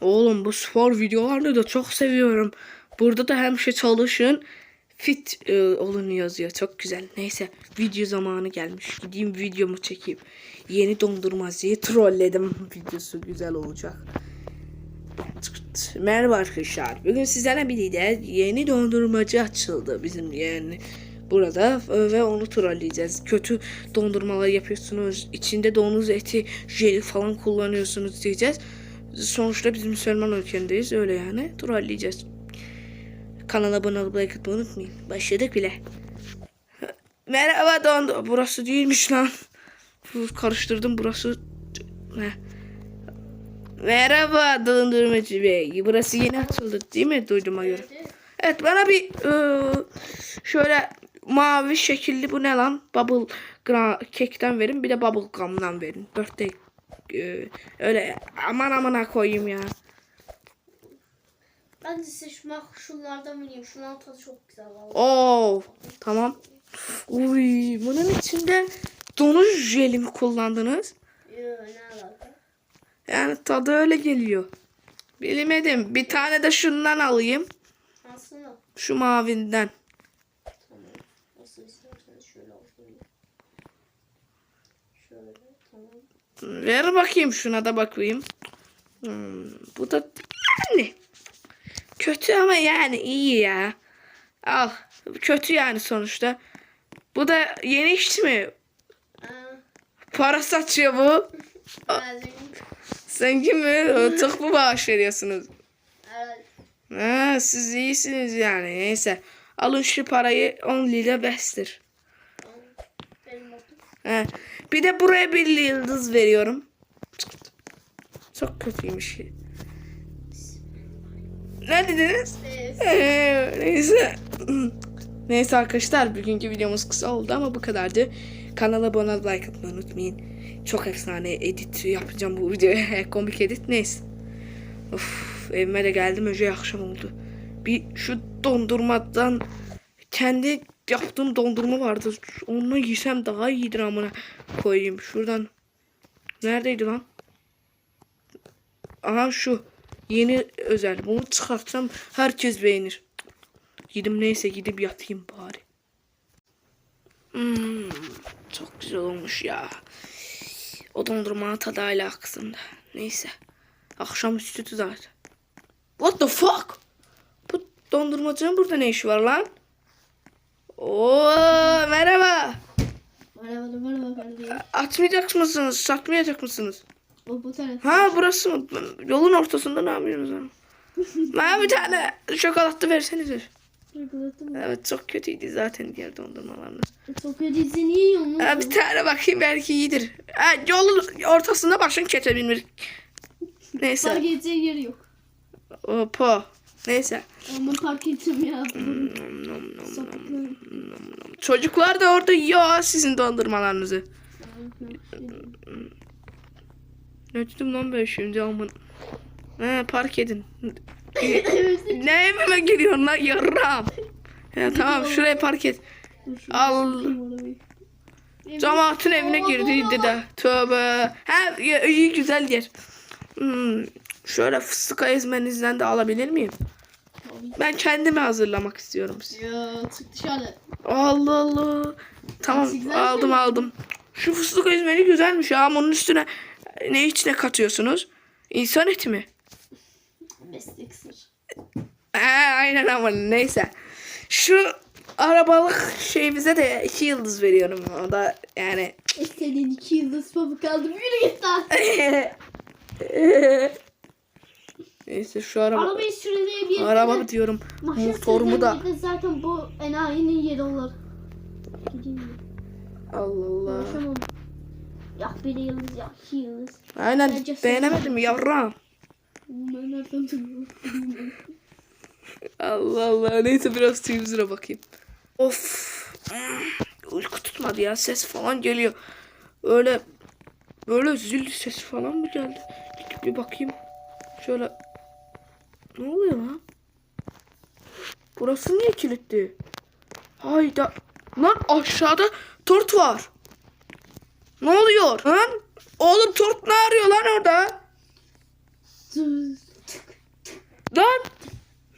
Oğlum bu spor videolarını da çok seviyorum. Burada da hem şey çalışın fit e, olun yazıyor. Çok güzel. Neyse video zamanı gelmiş. Gideyim videomu çekeyim. Yeni dondurmacıyı trolledim. Videosu güzel olacak. Merhaba arkadaşlar. Bugün sizlerle birlikte yeni dondurmacı açıldı bizim yani burada e, ve onu trolleyeceğiz. Kötü dondurmalar yapıyorsunuz. İçinde domuz eti, jeli falan kullanıyorsunuz diyeceğiz. Sonuçta biz Müslüman ülkendeyiz öyle yani. Trolleyeceğiz. Kanala abone olup like atmayı unutmayın. Başladık bile. Merhaba dondu. Burası değilmiş lan. Karıştırdım burası. Ne? Merhaba dondurmacı bey. Burası yeni açıldı değil mi duyduğuma göre? Evet bana bir e, şöyle mavi şekilli bu ne lan? Bubble kekten verin bir de bubble gum'dan verin. Birthday e, öyle aman amana koyayım ya. Ben de size şunlardan vereyim. Şunların tadı çok güzel vallahi. Oo tamam. Uy bunun içinde donuz jeli mi kullandınız? Yo, ne alaka? Yani tadı öyle geliyor. Bilemedim. Bir tane de şundan alayım. Aslında Şu mavinden. tamam. Nasıl isterseniz şöyle olsun. Şöyle tamam. Ver bakayım şuna da bakayım. Hmm, bu da yani kötü ama yani iyi ya. Al. Kötü yani sonuçta. Bu da yeni iş mi? Para saçıyor bu. Zengin mi? Çok mu bağış veriyorsunuz? Evet. Ha, siz iyisiniz yani. Neyse. Alın şu parayı 10 lira bestir. tamam. Bir de buraya bir yıldız veriyorum. Çok kötüymüş. Ne dediniz? Ee, neyse. Neyse arkadaşlar bugünkü videomuz kısa oldu ama bu kadardı. Kanala abone olup like atmayı unutmayın. Çok efsane edit yapacağım bu videoya. Komik edit neyse. Of, evime de geldim önce akşam oldu. Bir şu dondurmadan kendi yaptığım dondurma vardı. Onu yesem daha iyidir amına koyayım. Şuradan. Neredeydi lan? Aha şu. Yeni özel. Bunu çıkartsam herkes beğenir. Gidim neyse gidip yatayım bari. Hmm, çok güzel olmuş ya. O dondurmanın tadı hala aksında. Neyse. Akşam üstü zaten. What the fuck? Bu dondurmacının burada ne işi var lan? Oo merhaba. Merhaba merhaba. Atmayacak mısınız? Satmayacak mısınız? Bu bu taraf. Ha burası mı? Yolun ortasında ne yapıyorsunuz? ha? Bana bir tane şokolatlı versenize. Çikolatam. Evet çok kötüydü zaten diğer dondurmalarınız. Çok ödeyse niye yiyorsun? Ha, bir tane bakayım belki iyidir. Ha, yolun ortasında başın kesebilmek. Neyse. Park edeceği yeri yok. Opo. Neyse. Ama park edeceğim ya. Çocuklar da orada yiyor sizin dondurmalarınızı. Ne dedim lan ben şimdi amın. He park edin. ne evime geliyorsun lan yarram. Ya tamam şuraya park et. Al. Cemaatin evine girdi de. Tövbe. Ha iyi güzel yer. Hmm, şöyle fıstık ezmenizden de alabilir miyim? Ben kendimi hazırlamak istiyorum. Ya çık dışarı. Allah Allah. Tamam aldım aldım. Şu fıstık ezmeni güzelmiş ya. Onun üstüne ne içine katıyorsunuz? İnsan eti mi? Meslek sır. He, aynen ama neyse. Şu arabalık şeyimize de iki yıldız veriyorum. O da yani İstediğin iki yıldız pamuk aldım. Yürü git lan. Neyse şu araba Arabayı süreleyebilir. araba diyorum. Motorumu da Zaten bu enayinin yeri olur. Gideyim mi? Allah Allah. Uğraşamam. Yak bir yıldız yak iki yıldız. Aynen Bence beğenemedim yavrum. Ben nereden tanıyorum? Allah Allah. Neyse biraz televizyona bakayım. Of. Uyku tutmadı ya. Ses falan geliyor. Öyle böyle zil sesi falan mı geldi? Gidip bir bakayım. Şöyle. Ne oluyor lan? Burası niye kilitli? Hayda. Lan aşağıda tort var. Ne oluyor? Lan? Oğlum tort ne arıyor lan orada? Lan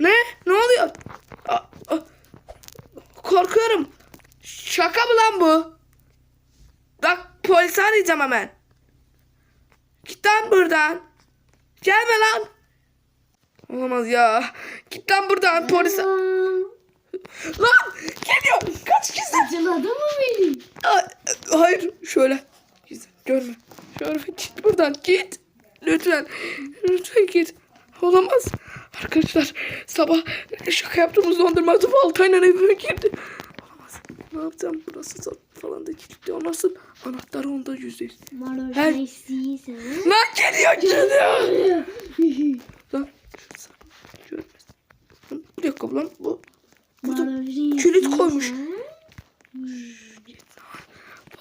ne? Ne oluyor? Korkuyorum. Şaka mı lan bu? Bak polisi arayacağım hemen. Git lan buradan. Gelme lan. Olamaz ya. Git lan buradan polis. Lan geliyor. Kaç gizli. Acıladı mı beni? Ay, Hayır şöyle. Gizli görme. Şöyle git buradan git. Lütfen. Lütfen git. Olamaz. Arkadaşlar sabah şaka yaptığımız dondurmacı baltayla evime girdi. Olamaz. Ne yapacağım? Burası falan da kilitli olmasın. Anahtar onda yüzde yüz. Her-. Lan geliyor geliyor. Bir dakika lan bu. Burada şeysi kilit koymuş. sen.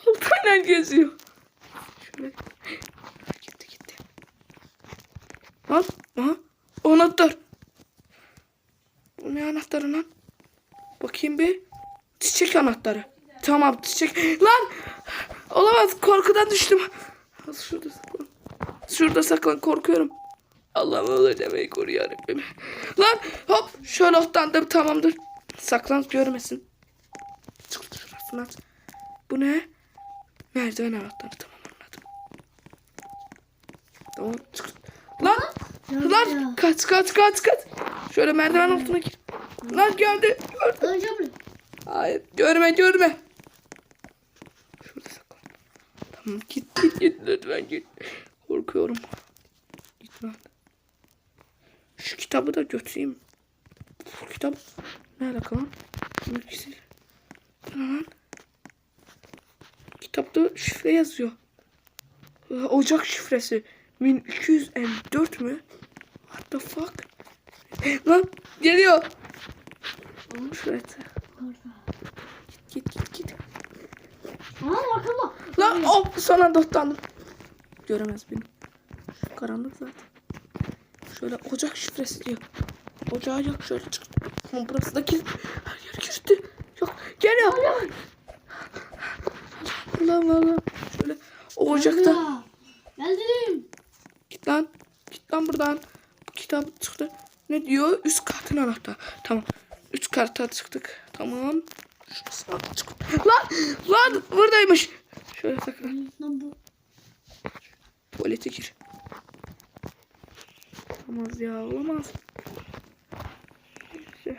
baltayla geziyor. Şöyle. Gitti gitti. Lan aha anahtar. Bu ne anahtarı lan? Bakayım bir. Çiçek anahtarı. Tamam çiçek. Lan! Olamaz korkudan düştüm. Şurada saklan. Şurada saklan korkuyorum. Allah'ım öyle demeyi koru yarabbim. Lan hop şöyle otlandım tamamdır. Saklan görmesin. Şurasını aç. Bu ne? Merdiven anahtarı tamam anladım. Tamam çık. Lan lan kaç kaç kaç kaç. Şöyle merdiven altına gir. Lan gördü gördü. Hayır görme görme. Şurada saklan. Tamam git git git lütfen git. Korkuyorum. Git lan. Şu kitabı da götüreyim. Bu kitap ne alaka lan? Bu lan? Kitapta şifre yazıyor. Ocak şifresi. 1254 mü? What the fuck? Lan geliyor. Şuraya. Orada. Git git git. Aa akıllı. Lan hop son anda otlandım. Göremez beni. Karanlık zaten. Şöyle ocak şifresi diyor. Ocağı yak şöyle çık. Burası da kilit. Her yer kilitli. Yok geliyor. Allah'ım Allah'ım. Şöyle o ocakta. Geldim. Git lan. Git lan buradan. Bu kitap çıktı. Ne diyor? Üst kartın anahtarı. Tamam. Üst karta çıktık. Tamam. Şurası çık. Lan! Lan! Buradaymış. Şöyle saklan. Lan bu. Tuvalete gir. Olamaz ya olamaz. Şey,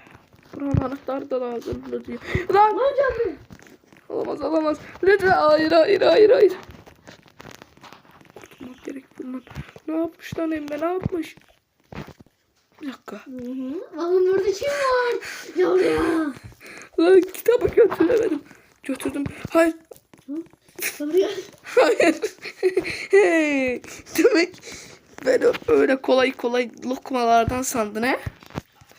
Buranın anahtarı da lazım. Lan! Hocam. Olamaz olamaz. Lütfen hayır hayır hayır hayır. Kurtulmak gerek bundan. Ne yapmış lan Emre ne yapmış? Bir dakika. Hı hı. Bakın burada kim var? Ya oraya. Lan kitabı götüremedim. Götürdüm. Hayır. Hayır. hey. Demek ben öyle kolay kolay lokmalardan sandın he?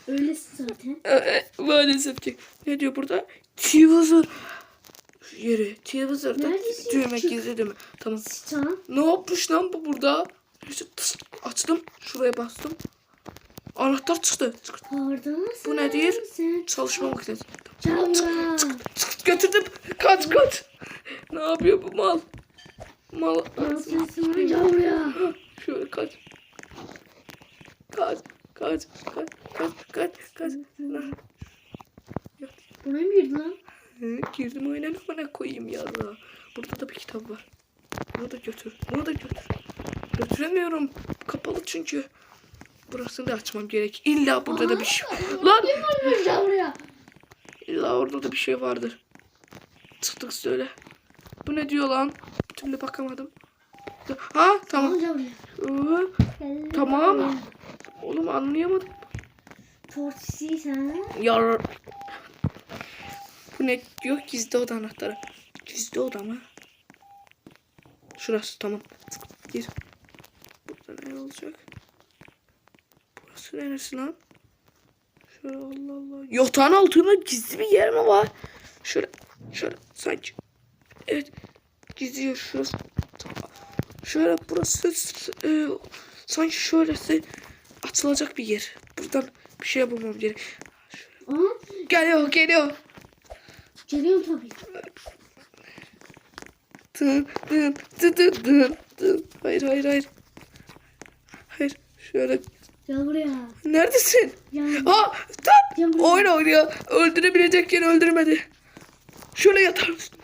Öylesin zaten. Ee, maalesef ki. Ne diyor burada? Teaser. Yeri. Teaser'da Neredesin? düğme Çık. gizli düğme. Tamam. Tamam. Ne yapmış lan bu burada? Neyse, tıs, açtım. Şuraya bastım. Anahtar çıktı. Çık, mısın? Bu nedir? Sen. Çalışma makinesi. Camla. Çık, götürdüm. Kaç kaç. Ne yapıyor bu mal? Mal. Nasılsın hocam oraya? Şöyle kaç. Kaç. Kaç. Kaç. Kaç. Kaç. Kaç. Buna mı girdin lan? Girdim oyuna ne koyayım ya. Burada da bir kitap var. Bunu da götür. Bunu da götür. Götüremiyorum. Kapalı çünkü. Burasını da açmam gerek. İlla burada da bir şey. Lan! İlla orada da bir şey vardır. Çıktık söyle. Bu ne diyor lan? Türlü bakamadım. Ha tamam. Ee, Tamam. Oğlum anlayamadım. Tortisi sen. Ya. Bu ne diyor? Gizli oda anahtarı. Gizli oda mı? Şurası tamam. Gir. Burada ne olacak? Burası neresi lan? Şöyle Allah Allah. Yatağın altında gizli bir yer mi var? Şöyle. Şöyle sanki. Gizliyor şurası. Şöyle burası e, sanki şöylesi açılacak bir yer. Buradan bir şey bulmam gerek. Aa, Geliyor geliyor. geliyorum tabii. Dın dın dın dın dın dın. Hayır hayır hayır. Hayır şöyle. Gel buraya. Neredesin? Gel. Aa buraya. oyun oynuyor. Öldürebilecekken öldürmedi. Şöyle yatar mısın?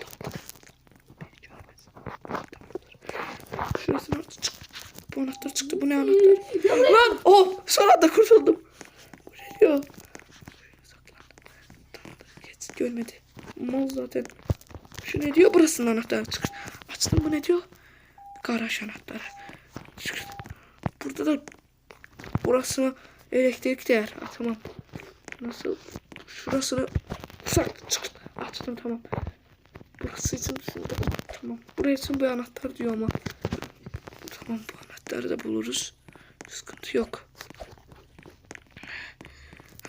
Bu anahtar çıktı. Bu ne anahtar? Lan oh son anda kurtuldum. Tamamdır geç görmedi. Mal zaten. Şu ne diyor? Burasının anahtarı çıktı. Açtım bu ne diyor? Garaj anahtarı. Çıktı. Burada da burasına elektrik değer. Ha, tamam. Nasıl? Şurasını sak çıktı. Açtım tamam. Burası için şimdi. Tamam. Buraya için bu anahtar diyor ama. Tamam bu anahtarı da buluruz. Sıkıntı yok.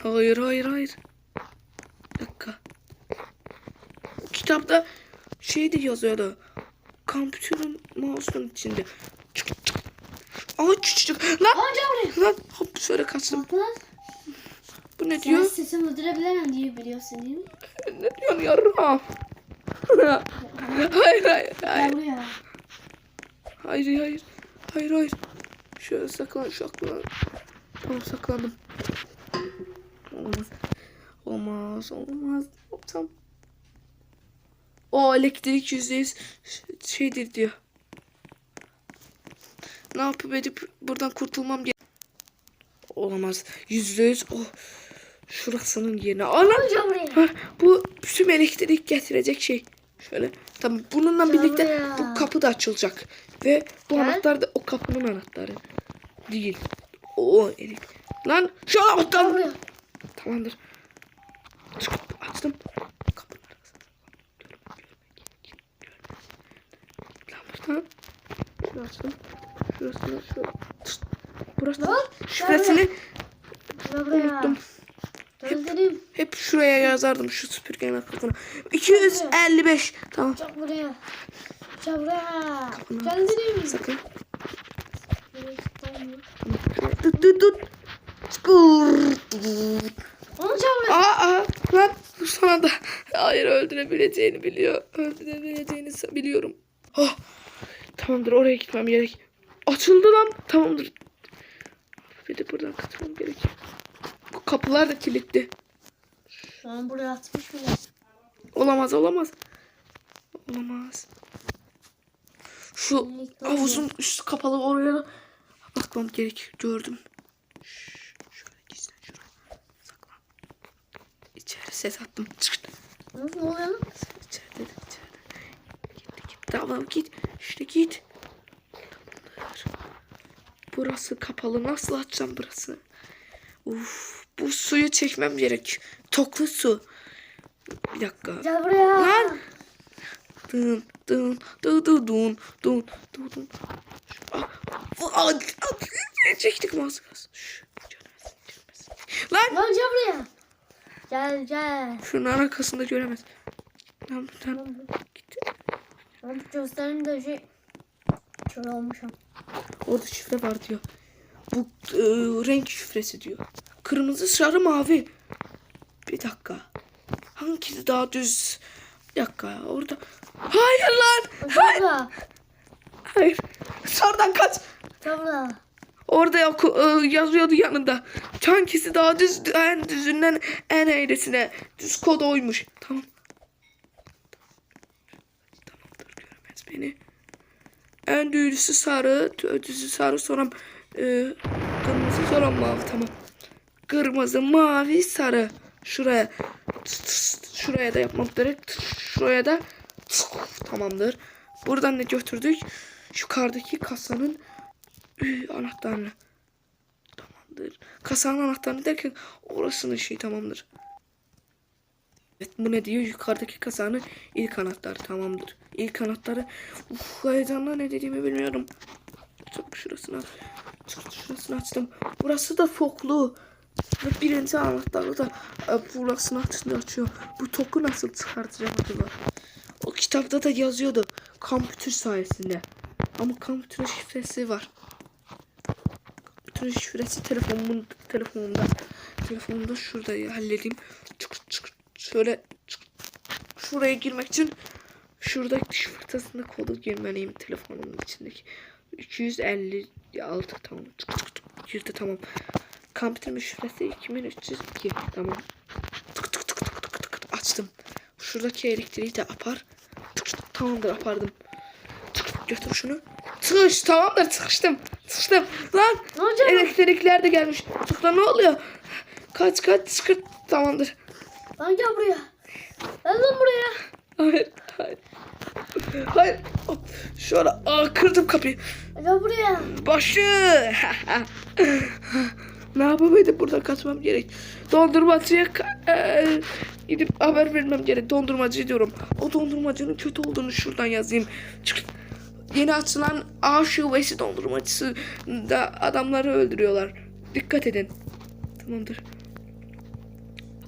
Hayır hayır hayır. Bir dakika. Kitapta şey de yazıyordu. Kompütürün mouse'un içinde. Çık çık. Aa küçücük. Lan buraya. lan hop şöyle kaçtım. Bu ne Sen diyor? sesimi öldürebilemem diye biliyorsun değil mi? Ne diyorsun yarram? hayır hayır hayır. Hayır hayır. Hayır hayır. Şöyle saklan saklan. Tamam saklandım. Olmaz. Olmaz olmaz. Tamam. O elektrik yüzde yüz şeydir diyor. Ne yapıp edip buradan kurtulmam gerek. Olamaz. Yüzde yüz. Oh. Şurasının yerine. Anam. Bu tüm elektrik getirecek şey. Şöyle. Tamam. Bununla birlikte buraya. bu kapı da açılacak. Ve bu Gel. anahtar da o kapının anahtarı. Değil. O elektrik. Lan şu anahtar. Tamamdır. Çıkıp açtım. Kapının arkasına. Lan buradan. Şunu açtım. Şurasını. Tıst. Burası. Şifresini Gel Gözlerim. Hep şuraya yazardım şu süpürgenin arkasına. 255. Tamam. Gel buraya. Gel buraya. Gözlerim. Sakın. Tut tut tut. Skur. Amca buraya. Aa, aa lan bu sana da hayır öldürebileceğini biliyor. Öldürebileceğini sa- biliyorum. Oh. Tamamdır oraya gitmem gerek. Açıldı lan. Tamamdır. Bir de buradan kaçmam gerek. Kapılar da kilitli. Şu an buraya atmış bile. Olamaz olamaz. Olamaz. Şu havuzun üstü kapalı oraya da bakmam gerek. Gördüm. Şş, Şöyle gizlen şuraya. Saklan. İçeri ses attım. Çık. Nasıl oluyor lan? İçeride de içeride. Git git. Tamam git. İşte git. Tamamdır. Burası kapalı. Nasıl açacağım burası? Uf, bu suyu çekmem gerek. Toklu su. Bir dakika. Gel buraya. Lan! Dın dın dı dı dun dun dun dun. Ah, ah, ah, Çektik mi az kalsın? Şş, göremez, göremez. Lan! Lan gel buraya. Gel gel. Şunun arkasında göremez. Lan buradan gitti. Ben göstereyim de şey. Kör olmuşum. Orada şifre var diyor. Bu e, renk şifresi diyor. Kırmızı, sarı, mavi. Bir dakika. Hangisi daha düz? Bir dakika orada. Hayır lan! Buraya. Hayır. Sarıdan kaç. Buraya. Orada yok, e, yazıyordu yanında. Hangisi daha düz, en düzünden en eğrisine. Düz kod oymuş. Tamam. Tamamdır göremez beni. En düzüsü sarı, düzü sarı sonra e, kırmızı sonra mavi tamam. Kırmızı, mavi, sarı. Şuraya. Şuraya da yapmam gerek. Şuraya da. Tamamdır. Buradan ne götürdük? Yukarıdaki kasanın Üh, anahtarını. Tamamdır. Kasanın anahtarını derken orasının şey tamamdır. Evet bu ne diyor? Yukarıdaki kasanın ilk anahtarı tamamdır. İlk anahtarı. Uf heyecanla ne dediğimi bilmiyorum. Çok şurasını çok şurasını açtım. Burası da foklu. Ve birinci anahtarı da e, burasını açıyor. Bu toku nasıl çıkartacağım acaba? O kitapta da yazıyordu. Kompütür sayesinde. Ama kompütürün şifresi var. Bütün şifresi telefonumun telefonumda. Telefonumda şurada ya, halledeyim. Çık çık şöyle çık. Şuraya girmek için şurada şifresinde kodu girmeliyim telefonumun içindeki. 256 tamam. Çık çık çık. Girdi tamam. Kompütürün şifresi 2302 tamam. Tık tık tık tık tık tık açtım. Şuradaki elektriği de apar. Tık tık tamamdır apardım. Tık tık götür şunu. Tık Çıkış tamamdır sıkıştım. Sıkıştım. Lan Ne olacak? elektrikler de gelmiş. Dur lan ne oluyor? Kaç kaç çıkır. Tamamdır. Lan gel buraya. Gel lan buraya. Hayır hayır. Hayır. Hop, Şöyle aa, kırdım kapıyı. Gel buraya. Başı. ne yapabilirim burada kaçmam gerek. Dondurmacıya eee, gidip haber vermem gerek. Dondurmacı diyorum. O dondurmacının kötü olduğunu şuradan yazayım. Çık. Yeni açılan A şubesi dondurmacısı da adamları öldürüyorlar. Dikkat edin. Tamamdır.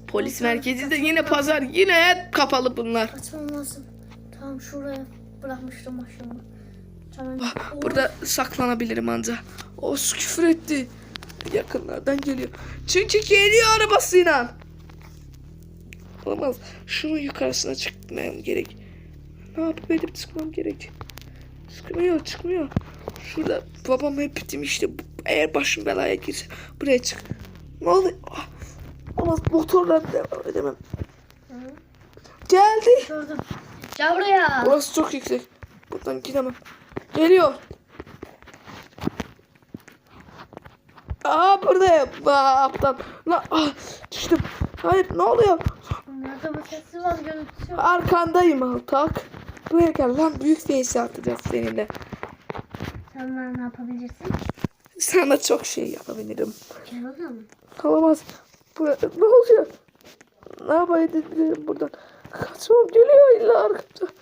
Polis merkezi de yine pazar. Yine hep kapalı bunlar. Kaçmam lazım. Tamam şuraya bırakmıştım. Tamam. Ah, Burada saklanabilirim anca. O küfür etti. Yakınlardan geliyor. Çünkü geliyor arabasıyla. Olamaz. Şunun yukarısına çıkmam gerek. Ne yapıp edip çıkmam gerek. Çıkmıyor çıkmıyor. Şurada babam hep demişti. Eğer başım belaya girse buraya çık. Ne oluyor? Ah, Olamaz motorla devam edemem. Hı. Geldi. Gördüm. Gel buraya. Orası çok yüksek. Buradan gidemem. Geliyor. Aa buradayım. Aa aptal. Lan ah, düştüm. Hayır ne oluyor? Nerede bu sesi var görüntüsü? yok. Arkandayım Altak. Buraya gel lan büyük face atacağız seninle. Sen bana ne yapabilirsin? Sana çok şey yapabilirim. Gel bakalım. Kalamaz. Buraya, ne oluyor? Ne yapabilirim buradan? Kaçmam geliyor illa arkamda.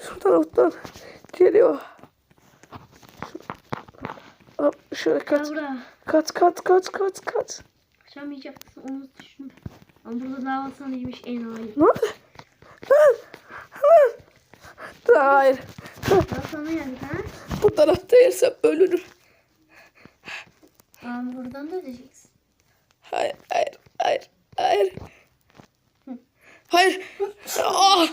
Şuradan alttan geliyor. Aa, Şöyle kaç. buraya. Kaç kaç kaç kaç kaç. Kaçamayacaksın onu düşün. Ama burada dava sana yemiş en iyi. Ne! Hayır. Dava sana geldik ha? Bu tarafta yersem ölürüm. Ama buradan da ödeyeceksin. Hayır hayır hayır hayır. Hayır. Ah!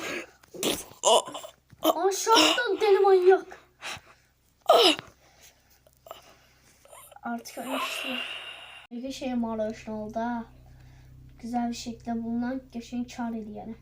Ah! Aşağıdan deli manyak. Artık ölmüşsün. Bir şey marşın oldu ha. Güzel bir şekilde bulunan geçen çağrıydı yani.